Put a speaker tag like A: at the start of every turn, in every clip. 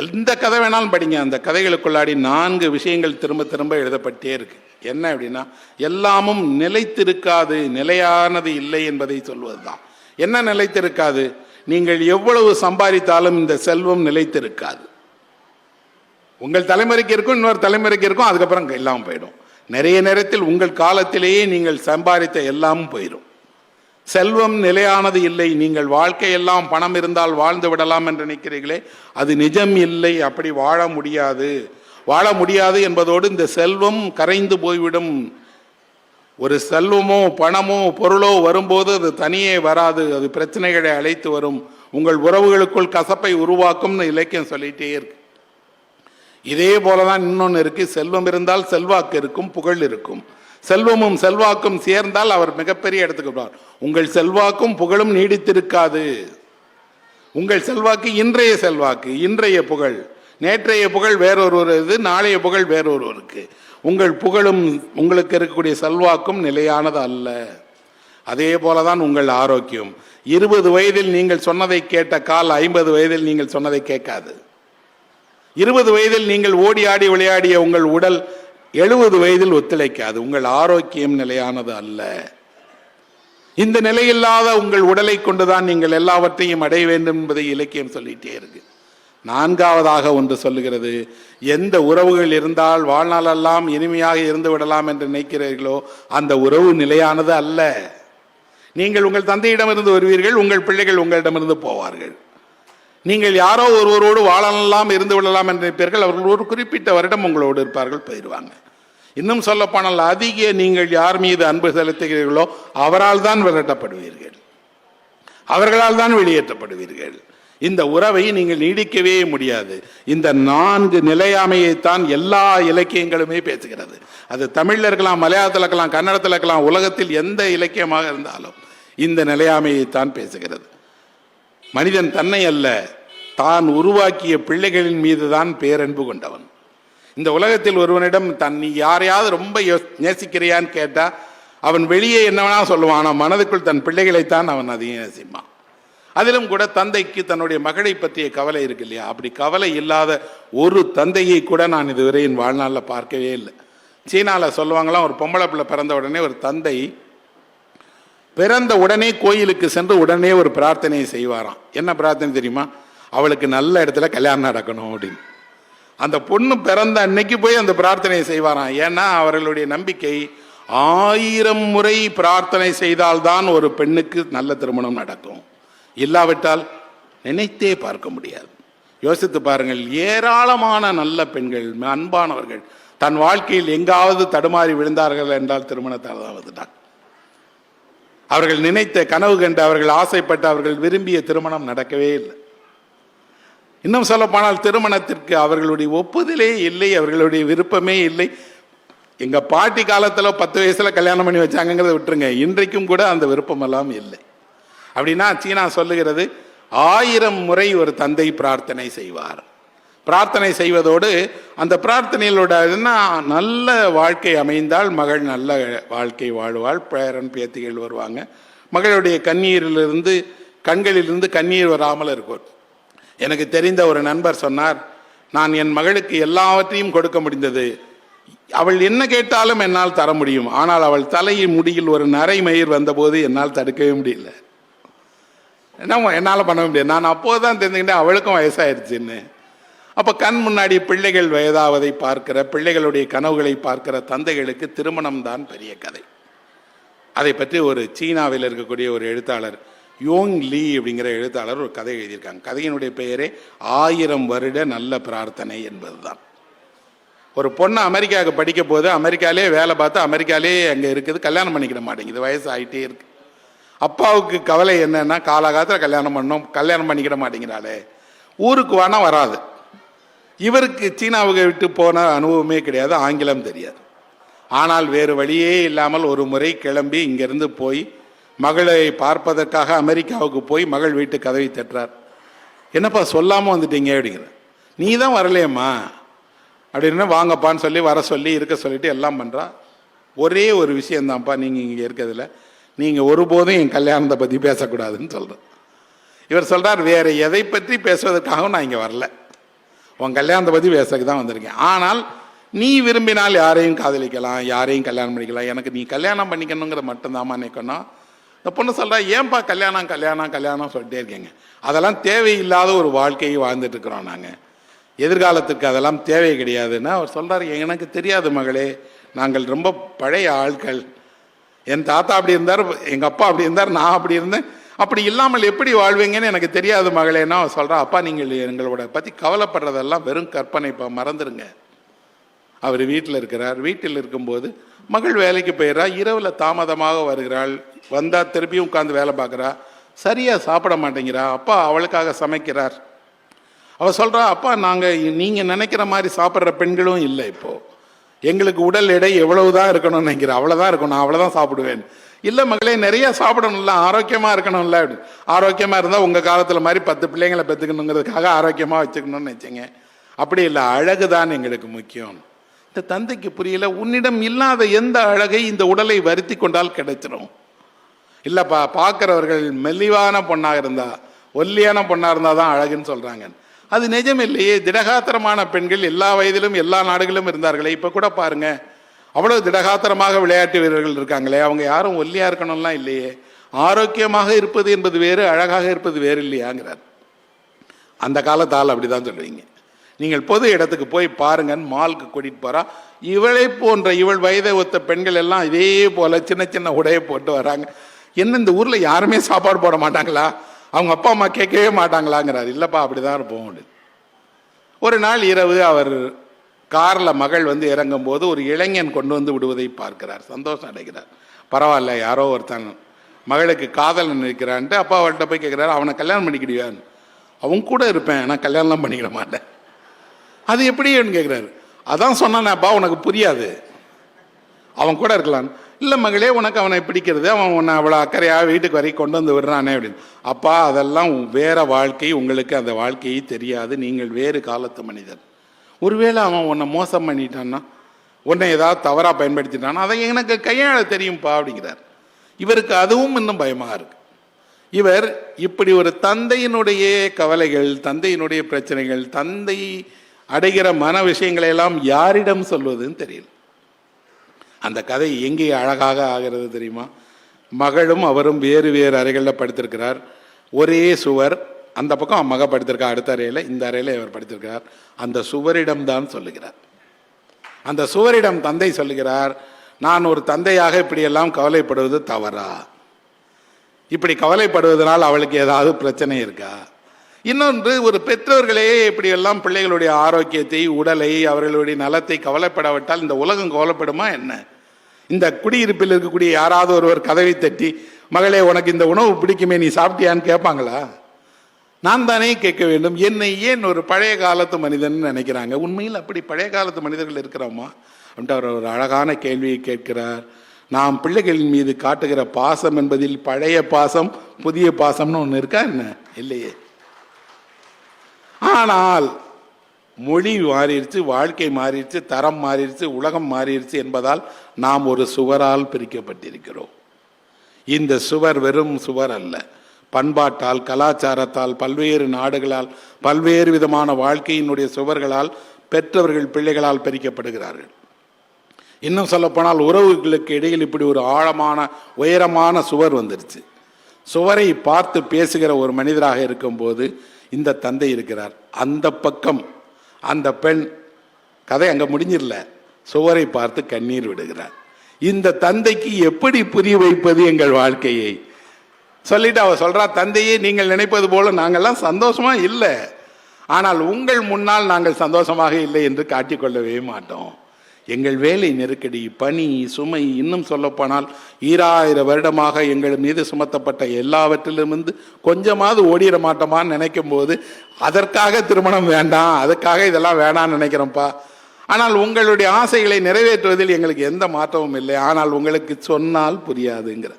A: எந்த கதை வேணாலும் படிங்க. அந்த கதைகளுக்குள்ளாடி நான்கு விஷயங்கள் திரும்ப திரும்ப எழுதப்பட்டே இருக்கு. என்ன அப்படின்னா எல்லாமும் நிலைத்திருக்காது நிலையானது இல்லை என்பதை சொல்வது தான் என்ன நிலைத்திருக்காது? நீங்கள் எவ்வளவு சம்பாதித்தாலும் இந்த செல்வம் நிலைத்திருக்காது. உங்கள் தலைமுறைக்கு இருக்கும் இன்னொரு தலைமுறைக்கு இருக்கும் அதுக்கப்புறம் எல்லாம் போயிடும். நிறைய நேரத்தில் உங்கள் காலத்திலேயே நீங்கள் சம்பாதித்த எல்லாமும் போயிடும் செல்வம் நிலையானது இல்லை. நீங்கள் வாழ்க்கையெல்லாம் பணம் இருந்தால் வாழ்ந்து விடலாம் என்று நினைக்கிறீர்களே. அது நிஜம் இல்லை. அப்படி வாழ முடியாது. வாழ முடியாது என்பதோடு இந்த செல்வம் கரைந்து போய்விடும். ஒரு செல்வமோ பணமோ பொருளோ வரும்போது அது தனியே வராது. அது பிரச்சனைகளை அழைத்து வரும். உங்கள் உறவுகளுக்குள் கசப்பை உருவாக்கும்னு இலக்கியம் சொல்லிட்டே இருக்கு. இதே போலதான் இன்னொன்று இருக்கு. செல்வம் இருந்தால் செல்வாக்கு இருக்கும் புகழ் இருக்கும். செல்வமும் செல்வாக்கும் சேர்ந்தால் அவர் மிகப்பெரிய இடத்துக்கு உங்கள் செல்வாக்கும் புகழும் நீடித்திருக்காது. உங்கள் செல்வாக்கு இன்றைய செல்வாக்கு இன்றைய புகழ். நேற்றைய புகழ் வேறொருவர் இது நாளைய புகழ் வேறொருவருக்கு. உங்கள் புகழும் உங்களுக்கு இருக்கக்கூடிய செல்வாக்கும் நிலையானது அல்ல. அதே போலதான் உங்கள் ஆரோக்கியம். இருபது வயதில் நீங்கள் சொன்னதை கேட்ட கால் ஐம்பது வயதில் நீங்கள் சொன்னதை கேட்காது. இருபது வயதில் நீங்கள் ஓடி ஆடி விளையாடிய உங்கள் உடல் எழுபது வயதில் ஒத்துழைக்காது. உங்கள் ஆரோக்கியம் நிலையானது அல்ல. இந்த நிலையில்லாத உங்கள் உடலை கொண்டுதான் நீங்கள் எல்லாவற்றையும் அடைய வேண்டும் என்பதை இலக்கியம் சொல்லிட்டே இருக்கு. நான்காவதாக ஒன்று சொல்லுகிறது எந்த உறவுகள் இருந்தால் வாழ்நாளெல்லாம் இனிமையாக இருந்து விடலாம் என்று நினைக்கிறீர்களோ அந்த உறவு நிலையானது அல்ல. நீங்கள் உங்கள் தந்தையிடமிருந்து வருவீர்கள் உங்கள் பிள்ளைகள் உங்களிடமிருந்து போவார்கள். நீங்கள் யாரோ ஒருவரோடு வாழலாம் இருந்து விடலாம் என்று நினைப்பீர்கள் அவர்கள் ஒரு குறிப்பிட்ட வருடம் உங்களோடு இருப்பார்கள் போயிடுவாங்க இன்னும் சொல்லப்போனால் அதிக நீங்கள் யார் மீது அன்பு செலுத்துகிறீர்களோ அவரால் தான் விரட்டப்படுவீர்கள். அவர்களால் தான் வெளியேற்றப்படுவீர்கள். இந்த உறவை நீங்கள் நீடிக்கவே முடியாது. இந்த நான்கு நிலையாமையைத்தான் எல்லா இலக்கியங்களுமே பேசுகிறது. அது தமிழில் இருக்கலாம் மலையாளத்தில் இருக்கலாம் கன்னடத்தில் இருக்கலாம் உலகத்தில் எந்த இலக்கியமாக இருந்தாலும் இந்த நிலையாமையைத்தான் பேசுகிறது. மனிதன் தன்னை அல்ல தான் உருவாக்கிய பிள்ளைகளின் மீது தான் பேரன்பு கொண்டவன். இந்த உலகத்தில் ஒருவனிடம் தன் நீ யாரையாவது ரொம்ப நேசிக்கிறியான்னு கேட்டால் அவன் வெளியே என்ன வேணா சொல்லுவான். ஆனால் மனதுக்குள் தன் பிள்ளைகளைத்தான் அவன் அதிகம் நேசிப்பான். அதிலும் கூட தந்தைக்கு தன்னுடைய மகளை பற்றிய கவலை இருக்கு இல்லையா? அப்படி கவலை இல்லாத ஒரு தந்தையை கூட நான் இதுவரை என் வாழ்நாளில் பார்க்கவே இல்லை. சீனாவில் சொல்லுவாங்களாம் ஒரு பொம்பளை பிள்ளை பிறந்த உடனே ஒரு தந்தை பிறந்த உடனே கோயிலுக்கு சென்று உடனே ஒரு பிரார்த்தனையை செய்வாராம். என்ன பிரார்த்தனை தெரியுமா? அவளுக்கு நல்ல இடத்துல கல்யாணம் நடக்கணும் அப்படின்னு. அந்த பொண்ணு பிறந்த அன்னைக்கு போய் அந்த பிரார்த்தனையை செய்வாராம். ஏன்னா அவர்களுடைய நம்பிக்கை ஆயிரம் முறை பிரார்த்தனை செய்தால்தான் ஒரு பெண்ணுக்கு நல்ல திருமணம் நடக்கும். இல்லாவிட்டால் நினைத்தே பார்க்க முடியாது. யோசித்து பாருங்கள் ஏராளமான நல்ல பெண்கள் அன்பானவர்கள் தன் வாழ்க்கையில் எங்காவது தடுமாறி விழுந்தார்கள் என்றால் திருமணத்தால் தான். வந்துட்டாங்க அவர்கள் நினைத்த கனவு கண்டு அவர்கள் ஆசைப்பட்டு அவர்கள் விரும்பிய திருமணம் நடக்கவே இல்லை. இன்னும் சொல்லப்போனால் திருமணத்திற்கு அவர்களுடைய ஒப்புதலே இல்லை அவர்களுடைய விருப்பமே இல்லை. எங்கள் பாட்டி காலத்தில் பத்து வயசில் கல்யாணம் பண்ணி வச்சாங்கங்கிறத விட்டுருங்க. இன்றைக்கும் கூட அந்த விருப்பமெல்லாம் இல்லை. அப்படின்னா சீனா சொல்லுகிறது ஆயிரம் முறை ஒரு தந்தை பிரார்த்தனை செய்வார். பிரார்த்தனை செய்வதோடு அந்த பிரார்த்தனையிலோட என்ன நல்ல வாழ்க்கை அமைந்தால் மகள் நல்ல வாழ்க்கை வாழ்வாள். பேரன் பேத்திகள் வருவாங்க. மகளுடைய கண்ணீரிலிருந்து கண்களிலிருந்து கண்ணீர் வராமல் இருக்கும். எனக்கு தெரிந்த ஒரு நண்பர் சொன்னார் நான் என் மகளுக்கு எல்லாவற்றையும் கொடுக்க முடிந்தது. அவள் என்ன கேட்டாலும் என்னால் தர முடியும். ஆனால் அவள் தலையின் முடியில் ஒரு நரை மயிர் வந்தபோது என்னால் தடுக்கவே முடியல. என்ன என்னால் பண்ண முடியாது நான் அப்போது தான் தெரிஞ்சுக்கிட்டேன் அவளுக்கும் வயசாயிருச்சுன்னு. அப்போ கண் முன்னாடி பிள்ளைகள் வயதாவதை பார்க்கிற பிள்ளைகளுடைய கனவுகளை பார்க்கிற தந்தைகளுக்கு திருமணம் தான் பெரிய கதை. அதை பற்றி ஒரு சீனாவில் இருக்கக்கூடிய ஒரு எழுத்தாளர் யோங் லீ அப்படிங்கிற எழுத்தாளர் ஒரு கதை எழுதியிருக்காங்க. கதையினுடைய பெயரே ஆயிரம் வருட நல்ல பிரார்த்தனை என்பதுதான். ஒரு பொண்ணு அமெரிக்காவுக்கு படிக்க போது அமெரிக்காலே வேலை பார்த்து அமெரிக்காலே அங்கே இருக்குது கல்யாணம் பண்ணிக்கிட மாட்டேங்குது வயசு ஆகிட்டே இருக்கு. அப்பாவுக்கு கவலை என்னன்னா காலகாலத்தில் கல்யாணம் பண்ணோம் கல்யாணம் பண்ணிக்கிட மாட்டேங்கிறாளே. ஊருக்கு வேணா வராது. இவருக்கு சீனாவுக்கு விட்டு போன அனுபவமே கிடையாது ஆங்கிலம் தெரியாது. ஆனால் வேறு வழியே இல்லாமல் ஒரு முறை கிளம்பி இங்கிருந்து போய் மகளை பார்ப்பதற்காக அமெரிக்காவுக்கு போய் மகள் வீட்டு கதவை தட்டுறார். என்னப்பா சொல்லாமல் வந்துட்டீங்க அப்படிங்கிற. நீ தான் வரலையம்மா. அப்படின்னு வாங்கப்பான்னு சொல்லி வர சொல்லி இருக்க சொல்லிட்டு எல்லாம் பண்ணுறா ஒரே ஒரு விஷயந்தான்ப்பா நீங்கள் இங்கே இருக்கிறதுல. நீங்கள் ஒருபோதும் என் கல்யாணத்தை பற்றி பேசக்கூடாதுன்னு சொல்கிறேன் இவர் சொல்கிறார் வேறு எதை பற்றி பேசுவதற்காகவும் நான் இங்கே வரல. உன் கல்யாணத்தை பற்றி பேசுறதுக்கு தான் வந்திருக்கேன். ஆனால் நீ விரும்பினால் யாரையும் காதலிக்கலாம் யாரையும் கல்யாணம் பண்ணிக்கலாம். எனக்கு நீ கல்யாணம் பண்ணிக்கணுங்கிறத மட்டும்தாம்மா நினைக்கணும். இந்த பொண்ணு சொல்கிறா ஏன்பா கல்யாணம் கல்யாணம் கல்யாணம்? சொல்லிட்டே இருக்கீங்க. அதெல்லாம் தேவையில்லாத ஒரு வாழ்க்கையை வாழ்ந்துட்டு இருக்கிறோம் நாங்கள் எதிர்காலத்துக்கு அதெல்லாம் தேவை கிடையாதுன்னு அவர் சொல்கிறார் எனக்கு தெரியாது மகளே நாங்கள் ரொம்ப பழைய ஆட்கள் என் தாத்தா அப்படி இருந்தார் எங்கள் அப்பா அப்படி இருந்தார் நான் அப்படி இருந்தேன். அப்படி இல்லாமல் எப்படி வாழ்வீங்கன்னு எனக்கு தெரியாது மகளேன்னா அவர் சொல்கிறா அப்பா நீங்கள் எங்களோட பற்றி கவலைப்படுறதெல்லாம் வெறும் கற்பனை இப்போ மறந்துடுங்க அவர் வீட்டில் இருக்கிறார். வீட்டில் இருக்கும்போது மகள் வேலைக்கு போயிடுறா இரவில் தாமதமாக வருகிறாள். வந்தால் திருப்பியும் உட்காந்து வேலை பார்க்குறா. சரியாக சாப்பிட மாட்டேங்கிறா. அப்பா அவளுக்காக சமைக்கிறார். அவள் சொல்கிறா அப்பா நாங்கள் நீங்கள் நினைக்கிற மாதிரி சாப்பிட்ற பெண்களும் இல்லை இப்போது எங்களுக்கு உடல் எடை எவ்வளவு தான் இருக்கணும்னு நினைக்கிறேன் அவ்வளோதான் இருக்கணும் அவ்வளோதான் சாப்பிடுவேன். இல்லை மகளே நிறைய சாப்பிடணும்ல ஆரோக்கியமாக இருக்கணும்ல. அப்படி ஆரோக்கியமாக இருந்தால் உங்கள் காலத்தில் மாதிரி பத்து பிள்ளைங்களை பெற்றுக்கணுங்கிறதுக்காக ஆரோக்கியமாக வச்சுக்கணும்னு நினச்சிங்க. அப்படி இல்லை அழகு தான் எங்களுக்கு முக்கியம். இந்த தந்தைக்கு புரியல உன்னிடம் இல்லாத எந்த அழகை இந்த உடலை வருத்தி கொண்டால் கிடைச்சிடும் இல்லைப்பா பார்க்குறவர்கள் மெல்லிவான பொண்ணாக இருந்தா ஒல்லியான பொண்ணாக இருந்தால் தான் அழகுன்னு சொல்கிறாங்க அது நிஜம் இல்லையே. திடகாத்திரமான பெண்கள் எல்லா வயதிலும் எல்லா நாடுகளிலும் இருந்தார்களே. இப்போ கூட பாருங்க அவ்வளோ திடகாத்திரமாக விளையாட்டு வீரர்கள் இருக்காங்களே. அவங்க யாரும் ஒல்லியாக இருக்கணும்லாம் இல்லையே. ஆரோக்கியமாக இருப்பது என்பது வேறு அழகாக இருப்பது வேறு இல்லையாங்கிறார். அந்த காலத்தால் அப்படி தான் சொல்லுவீங்க நீங்கள் பொது இடத்துக்கு போய் பாருங்கன்னு மாலுக்கு கூட்டிகிட்டு போகிறா இவளை போன்ற இவள் வயதை ஒத்த பெண்கள் எல்லாம் இதே போல் சின்ன சின்ன உடையை போட்டு வராங்க. என்ன இந்த ஊரில் யாருமே சாப்பாடு போட மாட்டாங்களா? அவங்க அப்பா அம்மா கேட்கவே மாட்டாங்களாங்கிறார். இல்லைப்பா அப்படி தான் இருப்போம் அப்படின்னு. ஒரு நாள் இரவு அவர் காரில் மகள் வந்து இறங்கும் போது ஒரு இளைஞன் கொண்டு வந்து விடுவதை பார்க்கிறார். சந்தோஷம் அடைகிறார். பரவாயில்ல யாரோ ஒருத்தன் மகளுக்கு காதலன் இருக்கிறான்ட்டு அப்பா அவள்கிட்ட போய் கேட்குறாரு அவனை கல்யாணம் பண்ணிக்கிடுவான் அவன் கூட இருப்பேன் நான் கல்யாணம்லாம் பண்ணிக்கிட மாட்டேன். அது எப்படின்னு? கேட்குறாரு. அதான் சொன்னானேப்பா உனக்கு புரியாது. அவன் கூட இருக்கலான்னு இல்லை மகளே உனக்கு அவனை பிடிக்கிறது அவன் உன்னை அவ்வளோ அக்கறையாக வீட்டுக்கு வரைக்கும் கொண்டு வந்து விடுறானே அப்படின்னு. அப்பா அதெல்லாம் வேற வாழ்க்கை உங்களுக்கு அந்த வாழ்க்கையை தெரியாது. நீங்கள் வேறு காலத்து மனிதர். ஒருவேளை அவன் உன்னை மோசம் பண்ணிட்டான்னா உன்னை ஏதாவது தவறாக பயன்படுத்திட்டான்னா அதை எனக்கு கையாள தெரியும்ப்பா அப்படிங்கிறார். இவருக்கு அதுவும் இன்னும் பயமாக இருக்கு. இவர் இப்படி ஒரு தந்தையினுடைய கவலைகள் தந்தையினுடைய பிரச்சனைகள் தந்தை அடைகிற மன விஷயங்களை எல்லாம் யாரிடம் சொல்வதுன்னு தெரியல. அந்த கதை எங்கே அழகாக ஆகிறது தெரியுமா? மகளும் அவரும் வேறு வேறு அறைகளில் படுத்திருக்கிறார். ஒரே சுவர் அந்த பக்கம் மக படுத்திருக்கா அடுத்த அறையில் இந்த அறையில் இவர் படுத்திருக்கிறார். அந்த சுவரிடம் தான் சொல்லுகிறார். அந்த சுவரிடம் தந்தை சொல்லுகிறார் நான் ஒரு தந்தையாக இப்படியெல்லாம் கவலைப்படுவது தவறா? இப்படி கவலைப்படுவதனால் அவளுக்கு ஏதாவது பிரச்சனை இருக்கா? இன்னொன்று ஒரு பெற்றோர்களே இப்படியெல்லாம் பிள்ளைகளுடைய ஆரோக்கியத்தை உடலை அவர்களுடைய நலத்தை கவலைப்படாவிட்டால் இந்த உலகம் கவலைப்படுமா என்ன? இந்த குடியிருப்பில் இருக்கக்கூடிய யாராவது ஒருவர் கதவை தட்டி மகளே உனக்கு இந்த உணவு பிடிக்குமே நீ சாப்பிட்டியான்னு கேட்பாங்களா? நான் தானே கேட்க வேண்டும். என்னை ஏன் ஒரு பழைய காலத்து மனிதன் நினைக்கிறாங்க? உண்மையில் அப்படி பழைய காலத்து மனிதர்கள் இருக்கிறோமா? அப்படின்ட்டு அவர் ஒரு அழகான கேள்வியை கேட்கிறார். நாம் பிள்ளைகளின் மீது காட்டுகிற பாசம் என்பதில் பழைய பாசம் புதிய பாசம்னு ஒன்று இருக்கா என்ன? இல்லையே. ஆனால் மொழி மாறிடுச்சு வாழ்க்கை மாறிடுச்சு தரம் மாறிடுச்சு உலகம் மாறிடுச்சு என்பதால் நாம் ஒரு சுவரால் பிரிக்கப்பட்டிருக்கிறோம். இந்த சுவர் வெறும் சுவர் அல்ல. பண்பாட்டால் கலாச்சாரத்தால் பல்வேறு நாடுகளால் பல்வேறு விதமான வாழ்க்கையினுடைய சுவர்களால் பெற்றவர்கள் பிள்ளைகளால் பிரிக்கப்படுகிறார்கள். இன்னும் சொல்லப்போனால் உறவுகளுக்கு இடையில் இப்படி ஒரு ஆழமான உயரமான சுவர் வந்துருச்சு. சுவரை பார்த்து பேசுகிற ஒரு மனிதராக இருக்கும்போது இந்த தந்தை இருக்கிறார். அந்த பக்கம் அந்த பெண் கதை அங்கே முடிஞ்சிடல. சுவரை பார்த்து கண்ணீர் விடுகிறார். இந்த தந்தைக்கு எப்படி புரிய வைப்பது எங்கள் வாழ்க்கையை? சொல்லிட்டு அவ சொல்றா தந்தையே நீங்கள் நினைப்பது போல நாங்கள்லாம் சந்தோஷமா இல்லை. ஆனால் உங்கள் முன்னால் நாங்கள் சந்தோஷமாக இல்லை என்று காட்டிக்கொள்ளவே மாட்டோம். எங்கள் வேலை நெருக்கடி பணி சுமை இன்னும் சொல்லப்போனால் ஈராயிரம் வருடமாக எங்கள் மீது சுமத்தப்பட்ட எல்லாவற்றிலிருந்து கொஞ்சமாவது ஓடிட மாட்டோமான்னு நினைக்கும் போது அதற்காக திருமணம் வேண்டாம் அதுக்காக இதெல்லாம் வேணாம்னு நினைக்கிறோம்ப்பா. ஆனால் உங்களுடைய ஆசைகளை நிறைவேற்றுவதில் எங்களுக்கு எந்த மாற்றமும் இல்லை. ஆனால் உங்களுக்கு சொன்னால் புரியாதுங்கிற.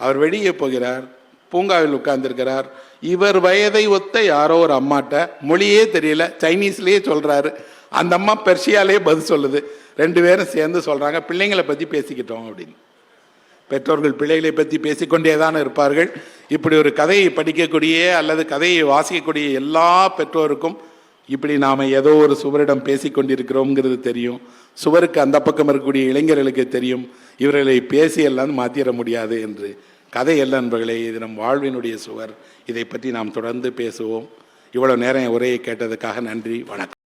A: அவர் வெளியே போகிறார் பூங்காவில் உட்கார்ந்திருக்கிறார். இவர் வயதை ஒத்த யாரோ ஒரு அம்மாட்ட மொழியே தெரியல சைனீஸ்லேயே சொல்கிறாரு அந்த அம்மா பெர்ஷியாலே பதில் சொல்லுது. ரெண்டு பேரும் சேர்ந்து சொல்கிறாங்க பிள்ளைங்களை பற்றி பேசிக்கிட்டோம் அப்படின்னு. பெற்றோர்கள் பிள்ளைகளை பற்றி பேசிக்கொண்டே தான் இருப்பார்கள். இப்படி ஒரு கதையை படிக்கக்கூடிய அல்லது கதையை வாசிக்கக்கூடிய எல்லா பெற்றோருக்கும் இப்படி நாம் ஏதோ ஒரு சுவரிடம் பேசிக்கொண்டிருக்கிறோங்கிறது தெரியும். சுவருக்கு அந்த பக்கம் இருக்கக்கூடிய இளைஞர்களுக்கு தெரியும். இவர்களை பேசி எல்லாம் மாற்றிட முடியாது என்று. கதை அல்ல நண்பர்களே இது நம் வாழ்வினுடைய சுவர். இதை பற்றி நாம் தொடர்ந்து பேசுவோம். இவ்வளோ நேரம் உரையை கேட்டதுக்காக நன்றி வணக்கம்.